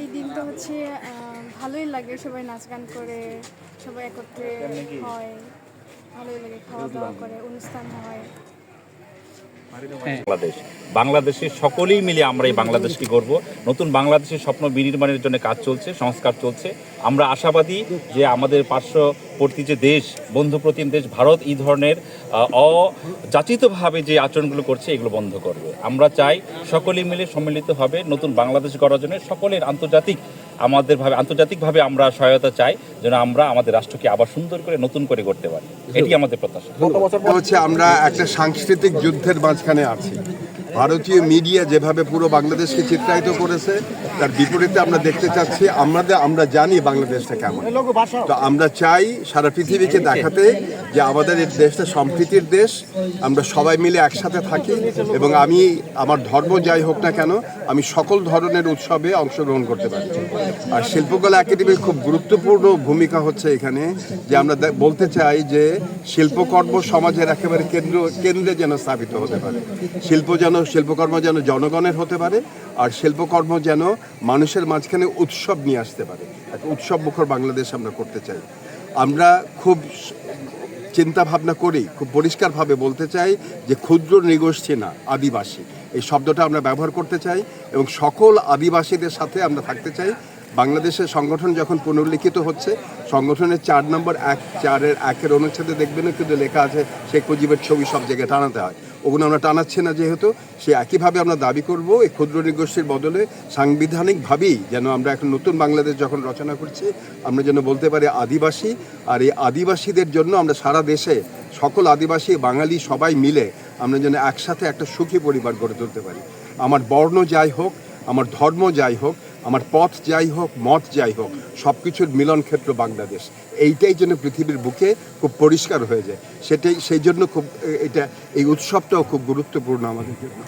এই দিনটা হচ্ছে ভালোই লাগে সবাই নাচ গান করে সবাই একত্রে হয় ভালোই লাগে খাওয়া দাওয়া করে অনুষ্ঠান হয়। বাংলাদেশ। বাংলাদেশের সকলেই মিলে আমরা এই বাংলাদেশকে গর্ব নতুন বাংলাদেশের স্বপ্ন বিনির্মাণের জন্য কাজ চলছে, সংস্কার চলছে। আমরা আশাবাদী যে আমাদের পার্শ্ববর্তী যে দেশ বন্ধু প্রতিম দেশ ভারত, এই ধরনের অযাচিতভাবে যে আচরণগুলো করছে, এগুলো বন্ধ করবে। আমরা চাই সকলেই মিলে সম্মিলিত হবে নতুন বাংলাদেশ গড়ার জন্য সকলের আন্তর্জাতিক আমাদের ভাবে, আন্তর্জাতিকভাবে আমরা সহায়তা চাই। যেন আমরা আমাদের রাষ্ট্রকে আবার সুন্দর করে নতুন করে করতে পারি। এটি আমাদের প্রত্যাশা। হচ্ছে আমরা একটা সাংস্কৃতিক যুদ্ধের মাঝখানে আছি। ভারতীয় মিডিয়া যেভাবে পুরো বাংলাদেশকে চিত্রায়িত করেছে তার বিপরীতে আমরা দেখতে চাচ্ছি আমাদের আমরা জানি বাংলাদেশটা কেমন। তো আমরা চাই সারা পৃথিবীকে দেখাতে যে আমাদের এই দেশটা সম্প্রীতির দেশ আমরা সবাই মিলে একসাথে থাকি এবং আমি আমার ধর্ম যাই হোক না কেন আমি সকল ধরনের উৎসবে অংশগ্রহণ করতে পারি। আর শিল্পকলা একাডেমির খুব গুরুত্বপূর্ণ ভূমিকা হচ্ছে এখানে যে আমরা বলতে চাই যে শিল্পকর্ম সমাজের একেবারে কেন্দ্র, কেন্দ্রে যেন স্থাপিত হতে পারে। শিল্প যেন, শিল্পকর্ম যেন জনগণের হতে পারে আর শিল্পকর্ম যেন মানুষের মাঝখানে উৎসব নিয়ে আসতে পারে। এক উৎসব মুখর বাংলাদেশ আমরা করতে চাই। আমরা খুব চিন্তা ভাবনা করি, খুব পরিষ্কারভাবে বলতে চাই যে ক্ষুদ্র নৃগোষ্ঠী না, আদিবাসী। এই শব্দটা আমরা ব্যবহার করতে চাই এবং সকল আদিবাসীদের সাথে আমরা থাকতে চাই। বাংলাদেশের সংগঠন যখন পুনর্লিখিত হচ্ছে, সংগঠনের চার নম্বর এক, চারের একের অনুচ্ছেদে দেখবেন কিন্তু লেখা আছে, শেখ মুজিবের ছবি সব জায়গায় টানাতে হয়। ওগুলো আমরা টানাচ্ছি না যেহেতু, সে একইভাবে আমরা দাবি করব, এই ক্ষুদ্র নৃগোষ্ঠীর বদলে সাংবিধানিকভাবেই যেন আমরা এখন নতুন বাংলাদেশ যখন রচনা করছি, আমরা যেন বলতে পারি আদিবাসী, আর এই আদিবাসীদের জন্য আমরা সারা দেশে সকল আদিবাসী, বাঙালি সবাই মিলে আমরা যেন একসাথে একটা সুখী পরিবার গড়ে তুলতে পারি। আমার বর্ণ যাই হোক, আমার ধর্ম যাই হোক আমার পথ যাই হোক, মত যাই হোক সব কিছুর মিলন ক্ষেত্র বাংলাদেশ। এইটাই যেন পৃথিবীর বুকে খুব পরিষ্কার হয়ে যায়। সেটাই, সেই জন্য খুব এটা, এই উৎসবটাও খুব গুরুত্বপূর্ণ আমাদের জন্য।